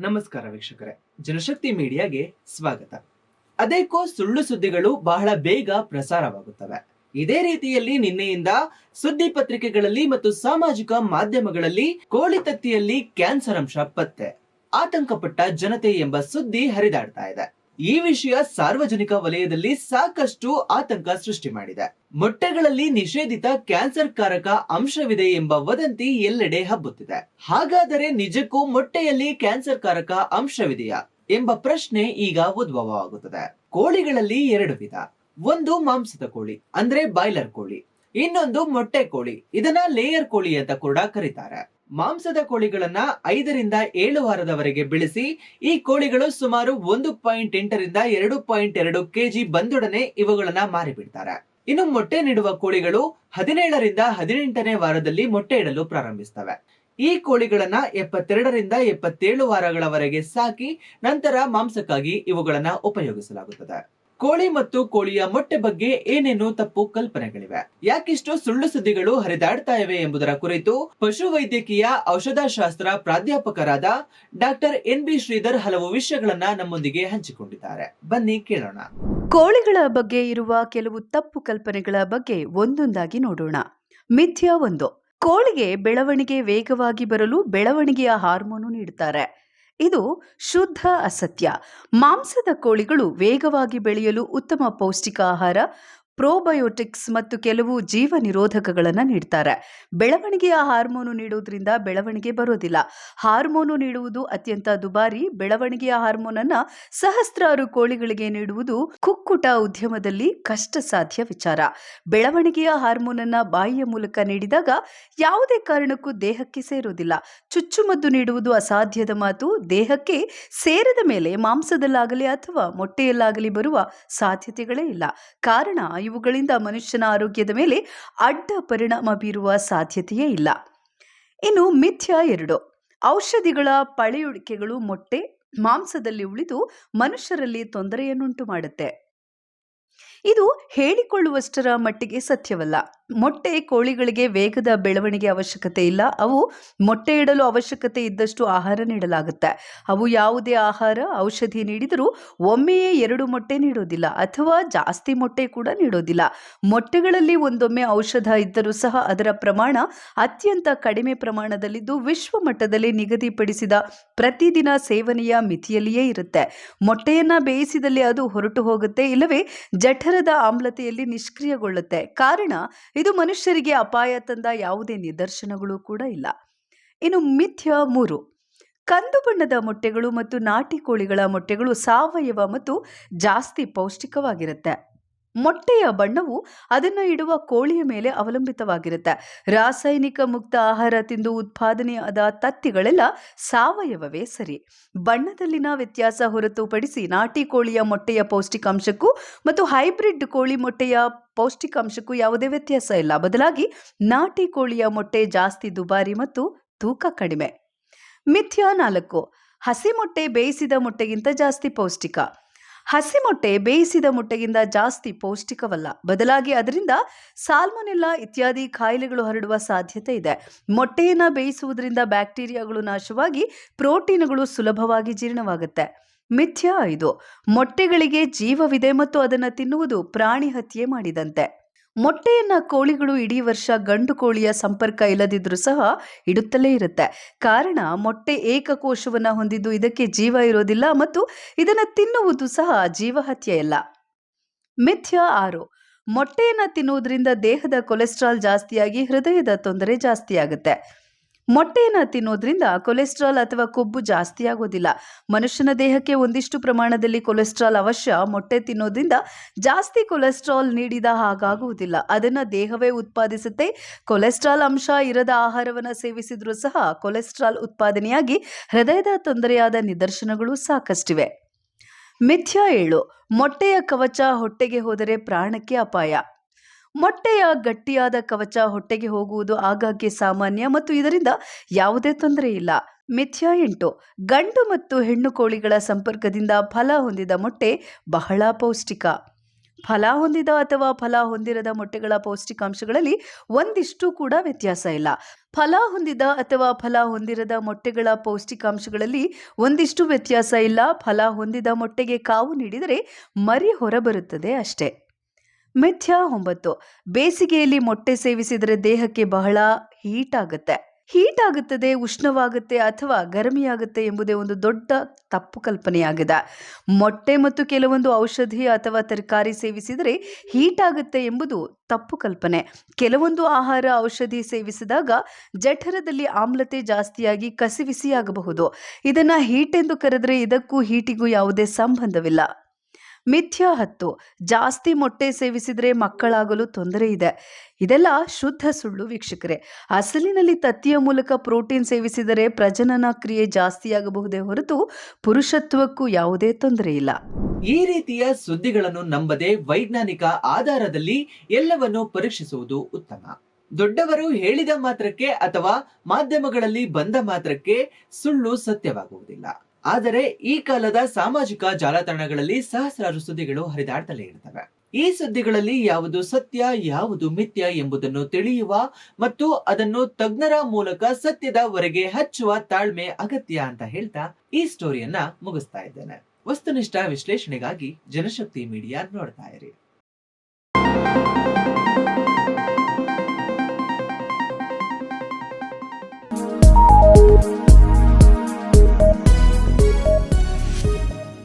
ನಮಸ್ಕಾರ ವೀಕ್ಷಕರೇ. ಜನಶಕ್ತಿ ಮೀಡಿಯಾಗೆ ಸ್ವಾಗತ. ಅದೇಕೋ ಸುಳ್ಳು ಸುದ್ದಿಗಳು ಬಹಳ ಬೇಗ ಪ್ರಸಾರವಾಗುತ್ತವೆ. ಇದೇ ರೀತಿಯಲ್ಲಿ ನಿನ್ನೆಯಿಂದ ಸುದ್ದಿ ಪತ್ರಿಕೆಗಳಲ್ಲಿ ಮತ್ತು ಸಾಮಾಜಿಕ ಮಾಧ್ಯಮಗಳಲ್ಲಿ ಕೋಳಿ ತತ್ತಿಯಲ್ಲಿ ಕ್ಯಾನ್ಸರ್ ಅಂಶ ಪತ್ತೆ. ಆತಂಕಪಟ್ಟ ಜನತೆ ಎಂಬ ಸುದ್ದಿ ಹರಿದಾಡ್ತಾ ಇದೆ. ಈ ವಿಷಯ ಸಾರ್ವಜನಿಕ ವಲಯದಲ್ಲಿ ಸಾಕಷ್ಟು ಆತಂಕ ಸೃಷ್ಟಿ ಮಾಡಿದೆ. ಮೊಟ್ಟೆಗಳಲ್ಲಿ ನಿಷೇಧಿತ ಕ್ಯಾನ್ಸರ್ ಕಾರಕ ಅಂಶವಿದೆ ಎಂಬ ವದಂತಿ ಎಲ್ಲೆಡೆ ಹಬ್ಬುತ್ತಿದೆ. ಹಾಗಾದರೆ ನಿಜಕ್ಕೂ ಮೊಟ್ಟೆಯಲ್ಲಿ ಕ್ಯಾನ್ಸರ್ ಕಾರಕ ಅಂಶವಿದೆಯಾ ಎಂಬ ಪ್ರಶ್ನೆ ಈಗ ಉದ್ಭವವಾಗುತ್ತದೆ. ಕೋಳಿಗಳಲ್ಲಿ ಎರಡು ವಿಧ. ಒಂದು ಮಾಂಸದ ಕೋಳಿ, ಅಂದ್ರೆ ಬಾಯ್ಲರ್ ಕೋಳಿ. ಇನ್ನೊಂದು ಮೊಟ್ಟೆ ಕೋಳಿ. ಇದನ್ನ ಲೇಯರ್ ಕೋಳಿ ಅಂತ ಕೂಡ ಕರೀತಾರೆ. ಮಾಂಸದ ಕೋಳಿಗಳನ್ನ ಐದರಿಂದ ಏಳು ವಾರದವರೆಗೆ ಬೆಳೆಸಿ, ಈ ಕೋಳಿಗಳು ಸುಮಾರು ಒಂದು ಪಾಯಿಂಟ್ ಎಂಟರಿಂದ ಎರಡು ಪಾಯಿಂಟ್ ಎರಡು ಕೆಜಿ ಬಂದೊಡನೆ ಇವುಗಳನ್ನ ಮಾರಿಬಿಡ್ತಾರೆ. ಇನ್ನು ಮೊಟ್ಟೆ ನೀಡುವ ಕೋಳಿಗಳು ಹದಿನೇಳರಿಂದ ಹದಿನೆಂಟನೇ ವಾರದಲ್ಲಿ ಮೊಟ್ಟೆ ಇಡಲು ಪ್ರಾರಂಭಿಸ್ತವೆ. ಈ ಕೋಳಿಗಳನ್ನ ಎಪ್ಪತ್ತೆರಡರಿಂದ ಎಪ್ಪತ್ತೇಳು ವಾರಗಳವರೆಗೆ ಸಾಕಿ, ನಂತರ ಮಾಂಸಕ್ಕಾಗಿ ಇವುಗಳನ್ನ ಉಪಯೋಗಿಸಲಾಗುತ್ತದೆ. ಕೋಳಿ ಮತ್ತು ಕೋಳಿಯ ಮೊಟ್ಟೆ ಬಗ್ಗೆ ಏನೇನು ತಪ್ಪು ಕಲ್ಪನೆಗಳಿವೆ. ಯಾಕಿಷ್ಟು ಸುಳ್ಳು ಸುದ್ದಿಗಳು ಹರಿದಾಡ್ತಾ ಇವೆ ಎಂಬುದರ ಕುರಿತು ಪಶುವೈದ್ಯಕೀಯ ಔಷಧಶಾಸ್ತ್ರ ಪ್ರಾಧ್ಯಾಪಕರಾದ ಡಾಕ್ಟರ್ ಎನ್ ಬಿ ಶ್ರೀಧರ್ ಹಲವು ವಿಷಯಗಳನ್ನ ನಮ್ಮೊಂದಿಗೆ ಹಂಚಿಕೊಂಡಿದ್ದಾರೆ. ಬನ್ನಿ ಕೇಳೋಣ. ಕೋಳಿಗಳ ಬಗ್ಗೆ ಇರುವ ಕೆಲವು ತಪ್ಪು ಕಲ್ಪನೆಗಳ ಬಗ್ಗೆ ಒಂದೊಂದಾಗಿ ನೋಡೋಣ. ಮಿಥ್ಯಾ ಒಂದು. ಕೋಳಿಗೆ ಬೆಳವಣಿಗೆ ವೇಗವಾಗಿ ಬರಲು ಬೆಳವಣಿಗೆಯ ಹಾರ್ಮೋನು ನೀಡುತ್ತಾರೆ ಇದು ಶುದ್ಧ ಅಸತ್ಯ. ಮಾಂಸದ ಕೋಳಿಗಳು ವೇಗವಾಗಿ ಬೆಳೆಯಲು ಉತ್ತಮ ಪೌಷ್ಟಿಕ ಆಹಾರ ಪ್ರೋಬಯೋಟಿಕ್ಸ್ ಮತ್ತು ಕೆಲವು ಜೀವ ನಿರೋಧಕಗಳನ್ನು ನೀಡ್ತಾರೆ. ಬೆಳವಣಿಗೆಯ ಹಾರ್ಮೋನು ನೀಡುವುದರಿಂದ ಬೆಳವಣಿಗೆ ಬರೋದಿಲ್ಲ. ಹಾರ್ಮೋನು ನೀಡುವುದು ಅತ್ಯಂತ ದುಬಾರಿ. ಬೆಳವಣಿಗೆಯ ಹಾರ್ಮೋನನ್ನ ಸಹಸ್ರಾರು ಕೋಳಿಗಳಿಗೆ ನೀಡುವುದು ಕುಕ್ಕುಟ ಉದ್ಯಮದಲ್ಲಿ ಕಷ್ಟ ಸಾಧ್ಯ ವಿಚಾರ. ಬೆಳವಣಿಗೆಯ ಹಾರ್ಮೋನನ್ನ ಬಾಯಿಯ ಮೂಲಕ ನೀಡಿದಾಗ ಯಾವುದೇ ಕಾರಣಕ್ಕೂ ದೇಹಕ್ಕೆ ಸೇರುವುದಿಲ್ಲ ಚುಚ್ಚುಮದ್ದು ನೀಡುವುದು ಅಸಾಧ್ಯದ ಮಾತು. ದೇಹಕ್ಕೆ ಸೇರದ ಮೇಲೆ ಮಾಂಸದಲ್ಲಾಗಲಿ ಅಥವಾ ಮೊಟ್ಟೆಯಲ್ಲಾಗಲಿ ಬರುವ ಸಾಧ್ಯತೆಗಳೇ ಇಲ್ಲ. ಕಾರಣ ಇವುಗಳಿಂದ ಮನುಷ್ಯನ ಆರೋಗ್ಯದ ಮೇಲೆ ಅಡ್ಡ ಪರಿಣಾಮ ಬೀರುವ ಸಾಧ್ಯತೆಯೇ ಇಲ್ಲ. ಇನ್ನು ಮಿಥ್ಯ ಎರಡು. ಔಷಧಿಗಳ ಪಳೆಯುಳಿಕೆಗಳು ಮೊಟ್ಟೆ, ಮಾಂಸದಲ್ಲಿ ಉಳಿದು ಮನುಷ್ಯರಲ್ಲಿ ತೊಂದರೆಯನ್ನುಂಟು ಮಾಡುತ್ತೆ. ಇದು ಹೇಳಿಕೊಳ್ಳುವಷ್ಟರ ಮಟ್ಟಿಗೆ ಸತ್ಯವಲ್ಲ. ಮೊಟ್ಟೆ ಕೋಳಿಗಳಿಗೆ ವೇಗದ ಬೆಳವಣಿಗೆ ಅವಶ್ಯಕತೆ ಇಲ್ಲ. ಅವು ಮೊಟ್ಟೆ ಇಡಲು ಅವಶ್ಯಕತೆ ಇದ್ದಷ್ಟು ಆಹಾರ ನೀಡಲಾಗುತ್ತೆ. ಅವು ಯಾವುದೇ ಆಹಾರ, ಔಷಧಿ ನೀಡಿದರೂ ಒಮ್ಮೆಯೇ ಎರಡು ಮೊಟ್ಟೆ ನೀಡೋದಿಲ್ಲ ಅಥವಾ ಜಾಸ್ತಿ ಮೊಟ್ಟೆ ಕೂಡ ನೀಡೋದಿಲ್ಲ. ಮೊಟ್ಟೆಗಳಲ್ಲಿ ಒಂದೊಮ್ಮೆ ಔಷಧ ಇದ್ದರೂ ಸಹ ಅದರ ಪ್ರಮಾಣ ಅತ್ಯಂತ ಕಡಿಮೆ ಪ್ರಮಾಣದಲ್ಲಿದ್ದು ವಿಶ್ವ ಮಟ್ಟದಲ್ಲಿ ನಿಗದಿಪಡಿಸಿದ ಪ್ರತಿದಿನ ಸೇವನೆಯ ಮಿತಿಯಲ್ಲಿಯೇ ಇರುತ್ತೆ. ಮೊಟ್ಟೆಯನ್ನು ಬೇಯಿಸಿದಲ್ಲಿ ಅದು ಹೊರಟು ಹೋಗುತ್ತೆ, ಇಲ್ಲವೇ ಜಠರದ ಆಮ್ಲತೆಯಲ್ಲಿ ನಿಷ್ಕ್ರಿಯಗೊಳ್ಳುತ್ತೆ. ಕಾರಣ ಇದು ಮನುಷ್ಯರಿಗೆ ಅಪಾಯ ತಂದ ಯಾವುದೇ ನಿದರ್ಶನಗಳು ಕೂಡ ಇಲ್ಲ. ಇನ್ನು ಮಿಥ್ಯ ಮೂರು, ಕಂದು ಬಣ್ಣದ ಮೊಟ್ಟೆಗಳು ಮತ್ತು ನಾಟಿ ಕೋಳಿಗಳ ಮೊಟ್ಟೆಗಳು ಸಾವಯವ ಮತ್ತು ಜಾಸ್ತಿ ಪೌಷ್ಟಿಕವಾಗಿರುತ್ತೆ. ಮೊಟ್ಟೆಯ ಬಣ್ಣವು ಅದನ್ನು ಇಡುವ ಕೋಳಿಯ ಮೇಲೆ ಅವಲಂಬಿತವಾಗಿರುತ್ತೆ. ರಾಸಾಯನಿಕ ಮುಕ್ತ ಆಹಾರ ತಿಂದು ಉತ್ಪಾದನೆಯಾದ ತತ್ತಿಗಳೆಲ್ಲ ಸಾವಯವವೇ ಸರಿ. ಬಣ್ಣದಲ್ಲಿನ ವ್ಯತ್ಯಾಸ ಹೊರತುಪಡಿಸಿ ನಾಟಿ ಕೋಳಿಯ ಮೊಟ್ಟೆಯ ಪೌಷ್ಟಿಕಾಂಶಕ್ಕೂ ಮತ್ತು ಹೈಬ್ರಿಡ್ ಕೋಳಿ ಮೊಟ್ಟೆಯ ಪೌಷ್ಟಿಕಾಂಶಕ್ಕೂ ಯಾವುದೇ ವ್ಯತ್ಯಾಸ ಇಲ್ಲ. ಬದಲಾಗಿ ನಾಟಿ ಕೋಳಿಯ ಮೊಟ್ಟೆ ಜಾಸ್ತಿ ದುಬಾರಿ ಮತ್ತು ತೂಕ ಕಡಿಮೆ. ಮಿಥ್ಯಾ ನಾಲ್ಕು ಹಸಿ ಮೊಟ್ಟೆ ಬೇಯಿಸಿದ ಮೊಟ್ಟೆಗಿಂತ ಜಾಸ್ತಿ ಪೌಷ್ಟಿಕ. ಹಸಿ ಮೊಟ್ಟೆ ಬೇಯಿಸಿದ ಮೊಟ್ಟೆಗಿಂತ ಜಾಸ್ತಿ ಪೌಷ್ಟಿಕವಲ್ಲ. ಬದಲಾಗಿ ಅದರಿಂದ ಸಾಲ್ಮೊನೆಲ್ಲಾ ಇತ್ಯಾದಿ ಕಾಯಿಲೆಗಳು ಹರಡುವ ಸಾಧ್ಯತೆ ಇದೆ. ಮೊಟ್ಟೆಯನ್ನು ಬೇಯಿಸುವುದರಿಂದ ಬ್ಯಾಕ್ಟೀರಿಯಾಗಳು ನಾಶವಾಗಿ ಪ್ರೋಟೀನ್ಗಳು ಸುಲಭವಾಗಿ ಜೀರ್ಣವಾಗುತ್ತೆ. ಮಿಥ್ಯ ಇದು ಮೊಟ್ಟೆಗಳಿಗೆ ಜೀವವಿದೆ ಮತ್ತು ಅದನ್ನು ತಿನ್ನುವುದು ಪ್ರಾಣಿ ಹತ್ಯೆ ಮಾಡಿದಂತೆ. ಮೊಟ್ಟೆಯನ್ನ ಕೋಳಿಗಳು ಇಡೀ ವರ್ಷ ಗಂಡು ಕೋಳಿಯ ಸಂಪರ್ಕ ಇಲ್ಲದಿದ್ರೂ ಸಹ ಇಡುತ್ತಲೇ ಇರುತ್ತೆ. ಕಾರಣ ಮೊಟ್ಟೆ ಏಕಕೋಶವನ್ನ ಹೊಂದಿದ್ದು ಇದಕ್ಕೆ ಜೀವ ಇರೋದಿಲ್ಲ ಮತ್ತು ಇದನ್ನು ತಿನ್ನುವುದು ಸಹ ಜೀವಹತ್ಯೆ ಅಲ್ಲ. ಮಿಥ್ಯ ಆರು. ಮೊಟ್ಟೆಯನ್ನು ತಿನ್ನುವುದರಿಂದ ದೇಹದ ಕೊಲೆಸ್ಟ್ರಾಲ್ ಜಾಸ್ತಿಯಾಗಿ ಹೃದಯದ ತೊಂದರೆ ಜಾಸ್ತಿ ಆಗುತ್ತೆ ಮೊಟ್ಟೆಯನ್ನು ತಿನ್ನೋದ್ರಿಂದ ಕೊಲೆಸ್ಟ್ರಾಲ್ ಅಥವಾ ಕೊಬ್ಬು ಜಾಸ್ತಿ ಆಗೋದಿಲ್ಲ. ಮನುಷ್ಯನ ದೇಹಕ್ಕೆ ಒಂದಿಷ್ಟು ಪ್ರಮಾಣದಲ್ಲಿ ಕೊಲೆಸ್ಟ್ರಾಲ್ ಅವಶ್ಯ. ಮೊಟ್ಟೆ ತಿನ್ನೋದ್ರಿಂದ ಜಾಸ್ತಿ ಕೊಲೆಸ್ಟ್ರಾಲ್ ನೀಡಿದ ಹಾಗಾಗುವುದಿಲ್ಲ. ಅದನ್ನು ದೇಹವೇ ಉತ್ಪಾದಿಸುತ್ತೆ. ಕೊಲೆಸ್ಟ್ರಾಲ್ ಅಂಶ ಇರದ ಆಹಾರವನ್ನು ಸೇವಿಸಿದ್ರೂ ಸಹ ಕೊಲೆಸ್ಟ್ರಾಲ್ ಉತ್ಪಾದನೆಯಾಗಿ ಹೃದಯದ ತೊಂದರೆಯಾದ ನಿದರ್ಶನಗಳು ಸಾಕಷ್ಟಿವೆ. ಮಿಥ್ಯ ಏಳು, ಮೊಟ್ಟೆಯ ಕವಚ ಹೊಟ್ಟೆಗೆ ಹೋದರೆ ಪ್ರಾಣಕ್ಕೆ ಅಪಾಯ. ಮೊಟ್ಟೆಯ ಗಟ್ಟಿಯಾದ ಕವಚ ಹೊಟ್ಟೆಗೆ ಹೋಗುವುದು ಆಗಾಗ್ಗೆ ಸಾಮಾನ್ಯ ಮತ್ತು ಇದರಿಂದ ಯಾವುದೇ ತೊಂದರೆ ಇಲ್ಲ. ಮಿಥ್ಯ ಎಂಟು. ಗಂಡು ಮತ್ತು ಹೆಣ್ಣು ಕೋಳಿಗಳ ಸಂಪರ್ಕದಿಂದ ಫಲ ಹೊಂದಿದ ಮೊಟ್ಟೆ ಬಹಳ ಪೌಷ್ಟಿಕ. ಫಲ ಹೊಂದಿದ ಅಥವಾ ಫಲ ಹೊಂದಿರದ ಮೊಟ್ಟೆಗಳ ಪೌಷ್ಟಿಕಾಂಶಗಳಲ್ಲಿ ಒಂದಿಷ್ಟು ಕೂಡ ವ್ಯತ್ಯಾಸ ಇಲ್ಲ. ಫಲ ಹೊಂದಿದ ಅಥವಾ ಫಲ ಹೊಂದಿರದ ಮೊಟ್ಟೆಗಳ ಪೌಷ್ಟಿಕಾಂಶಗಳಲ್ಲಿ ಒಂದಿಷ್ಟು ವ್ಯತ್ಯಾಸ ಇಲ್ಲ. ಫಲ ಹೊಂದಿದ ಮೊಟ್ಟೆಗೆ ಕಾವು ನೀಡಿದರೆ ಮರಿ ಹೊರಬರುತ್ತದೆ ಅಷ್ಟೇ. ಮಿಥ್ಯ ಒಂಬತ್ತು. ಬೇಸಿಗೆಯಲ್ಲಿ ಮೊಟ್ಟೆ ಸೇವಿಸಿದರೆ ದೇಹಕ್ಕೆ ಬಹಳ ಹೀಟ್ ಆಗುತ್ತೆ. ಹೀಟ್ ಆಗುತ್ತದೆ, ಉಷ್ಣವಾಗುತ್ತೆ ಅಥವಾ ಗರಮಿಯಾಗುತ್ತೆ ಎಂಬುದೇ ಒಂದು ದೊಡ್ಡ ತಪ್ಪು ಕಲ್ಪನೆಯಾಗಿದೆ. ಮೊಟ್ಟೆ ಮತ್ತು ಕೆಲವೊಂದು ಔಷಧಿ ಅಥವಾ ತರಕಾರಿ ಸೇವಿಸಿದರೆ ಹೀಟ್ ಆಗುತ್ತೆ ಎಂಬುದು ತಪ್ಪು ಕಲ್ಪನೆ. ಕೆಲವೊಂದು ಆಹಾರ ಔಷಧಿ ಸೇವಿಸಿದಾಗ ಜಠರದಲ್ಲಿ ಆಮ್ಲತೆ ಜಾಸ್ತಿಯಾಗಿ ಕಸಿವಿಸಿಯಾಗಬಹುದು ಇದನ್ನು ಹೀಟ್ ಎಂದು ಕರೆದರೆ ಇದಕ್ಕೂ ಹೀಟಿಗೂ ಯಾವುದೇ ಸಂಬಂಧವಿಲ್ಲ. ಮಿಥ್ಯ ಹತ್ತು. ಜಾಸ್ತಿ ಮೊಟ್ಟೆ ಸೇವಿಸಿದರೆ ಮಕ್ಕಳಾಗಲು ತೊಂದರೆ ಇದೆ. ಇದೆಲ್ಲ ಶುದ್ಧ ಸುಳ್ಳು ವೀಕ್ಷಕರೇ. ಅಸಲಿನಲ್ಲಿ ತತ್ತಿಯ ಮೂಲಕ ಪ್ರೋಟೀನ್ ಸೇವಿಸಿದರೆ ಪ್ರಜನನ ಕ್ರಿಯೆ ಜಾಸ್ತಿಯಾಗಬಹುದೇ ಹೊರತು ಪುರುಷತ್ವಕ್ಕೂ ಯಾವುದೇ ತೊಂದರೆ ಇಲ್ಲ. ಈ ರೀತಿಯ ಸುದ್ದಿಗಳನ್ನು ನಂಬದೆ ವೈಜ್ಞಾನಿಕ ಆಧಾರದಲ್ಲಿ ಎಲ್ಲವನ್ನು ಪರೀಕ್ಷಿಸುವುದು ಉತ್ತಮ. ದೊಡ್ಡವರು ಹೇಳಿದ ಮಾತ್ರಕ್ಕೆ ಅಥವಾ ಮಾಧ್ಯಮಗಳಲ್ಲಿ ಬಂದ ಮಾತ್ರಕ್ಕೆ ಸುಳ್ಳು ಸತ್ಯವಾಗುವುದಿಲ್ಲ. ಆದರೆ ಈ ಕಾಲದ ಸಾಮಾಜಿಕ ಜಾಲತಾಣಗಳಲ್ಲಿ ಸಹಸ್ರಾರು ಸುದ್ದಿಗಳು ಹರಿದಾಡ್ತಲೇ ಇರ್ತವೆ. ಈ ಸುದ್ದಿಗಳಲ್ಲಿ ಯಾವುದು ಸತ್ಯ, ಯಾವುದು ಮಿಥ್ಯ ಎಂಬುದನ್ನು ತಿಳಿಯುವ ಮತ್ತು ಅದನ್ನು ತಜ್ಞರ ಮೂಲಕ ಸತ್ಯದ ವರೆಗೆ ಹಚ್ಚುವ ತಾಳ್ಮೆ ಅಗತ್ಯ ಅಂತ ಹೇಳ್ತಾ ಈ ಸ್ಟೋರಿಯನ್ನ ಮುಗಿಸ್ತಾ ಇದ್ದೇನೆ. ವಸ್ತುನಿಷ್ಠ ವಿಶ್ಲೇಷಣೆಗಾಗಿ ಜನಶಕ್ತಿ ಮೀಡಿಯಾ ನೋಡ್ತಾ ಇರಿ.